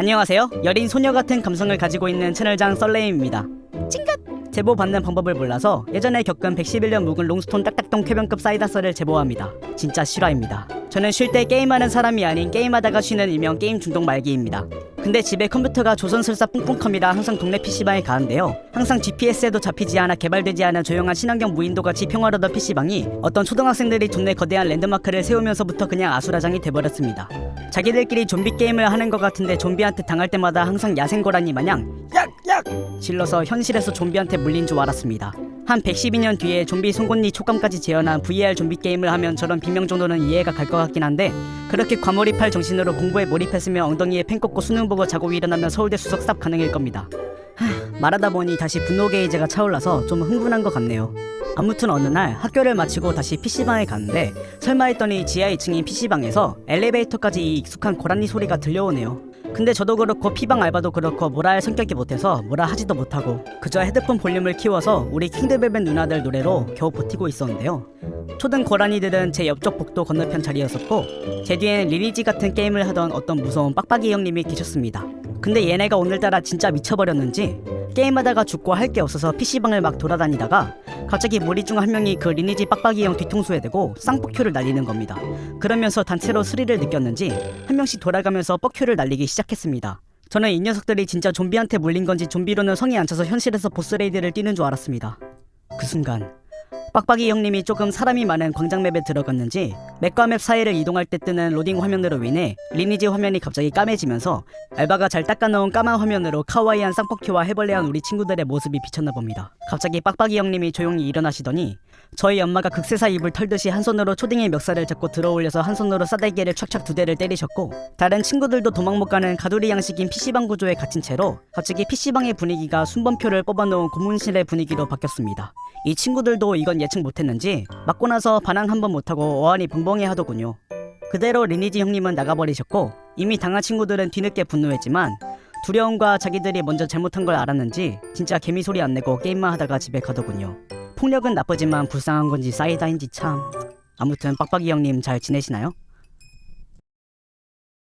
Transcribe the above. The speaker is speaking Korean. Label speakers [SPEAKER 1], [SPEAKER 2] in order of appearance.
[SPEAKER 1] 안녕하세요. 여린 소녀 같은 감성을 가지고 있는 채널장 썰레임입니다. 찡긋! 제보 받는 방법을 몰라서 예전에 겪은 111년 묵은 롱스톤 딱딱동 쾌변급 사이다 썰을 제보합니다. 진짜 실화입니다. 저는 쉴 때 게임하는 사람이 아닌 게임하다가 쉬는 일명 게임 중독 말기입니다. 근데 집에 컴퓨터가 조선술사 뿡뿡컴이라 항상 동네 PC방에 가는데요. 항상 GPS에도 잡히지 않아 개발되지 않은 조용한 친환경 무인도 같이 평화로던 PC방이 어떤 초등학생들이 동네 거대한 랜드마크를 세우면서부터 그냥 아수라장이 돼버렸습니다. 자기들끼리 좀비 게임을 하는 것 같은데 좀비한테 당할 때마다 항상 야생고라니 마냥 약약 질러서 현실에서 좀비한테 물린 줄 알았습니다. 한 112년 뒤에 좀비 송곳니 촉감까지 재현한 VR 좀비 게임을 하면 저런 비명 정도는 이해가 갈 것 같긴 한데 그렇게 과몰입할 정신으로 공부에 몰입했으면 엉덩이에 펜 꽂고 수능 보고 자고 일어나면 서울대 수석 쌉 가능일 겁니다. 하, 말하다 보니 다시 분노 게이지가 차올라서 좀 흥분한 것 같네요. 아무튼 어느 날 학교를 마치고 다시 PC방에 갔는데 설마 했더니 지하 2층인 PC방에서 엘리베이터까지 이 익숙한 고라니 소리가 들려오네요. 근데 저도 그렇고 피방 알바도 그렇고 뭐라 할 성격이 못해서 뭐라 하지도 못하고 그저 헤드폰 볼륨을 키워서 우리 킹드벨벳 누나들 노래로 겨우 버티고 있었는데요. 초등 고라니들은 제 옆쪽 복도 건너편 자리였었고 제 뒤엔 리니지 같은 게임을 하던 어떤 무서운 빡빡이 형님이 계셨습니다. 근데 얘네가 오늘따라 진짜 미쳐버렸는지 게임하다가 죽고 할 게 없어서 PC방을 막 돌아다니다가 갑자기 무리 중 한 명이 그 리니지 빡빡이 형 뒤통수에 대고 쌍뻑큐를 날리는 겁니다. 그러면서 단체로 스릴을 느꼈는지 한 명씩 돌아가면서 뻑큐를 날리기 시작했습니다. 저는 이 녀석들이 진짜 좀비한테 물린 건지 좀비로는 안 차서 현실에서 보스 레이드를 뛰는 줄 알았습니다. 그 순간 빡빡이 형님이 조금 사람이 많은 광장맵에 들어갔는지 맵과 맵 사이를 이동할 때 뜨는 로딩 화면으로 인해 리니지 화면이 갑자기 까매지면서 알바가 잘 닦아놓은 까만 화면으로 카와이한 쌍뻑큐와 해벌레한 우리 친구들의 모습이 비쳤나 봅니다. 갑자기 빡빡이 형님이 조용히 일어나시더니 저희 엄마가 극세사 입을 털듯이 한 손으로 초딩의 멱살을 잡고 들어올려서 한 손으로 싸대기를 촥촥 두 대를 때리셨고 다른 친구들도 도망 못 가는 가두리 양식인 PC방 구조에 갇힌 채로 갑자기 PC방의 분위기가 순번표를 뽑아놓은 고문실의 분위기로 바뀌었습니다. 이 친구들도 이건 예측 못했는지 맞고 나서 반항 한번 못하고 어안이 벙벙해 하더군요. 그대로 리니지 형님은 나가버리셨고 이미 당한 친구들은 뒤늦게 분노했지만 두려움과 자기들이 먼저 잘못한 걸 알았는지 진짜 개미 소리 안 내고 게임만 하다가 집에 가더군요. 폭력은 나쁘지만 불쌍한 건지 사이다인지 참. 아무튼 빡빡이 형님 잘 지내시나요?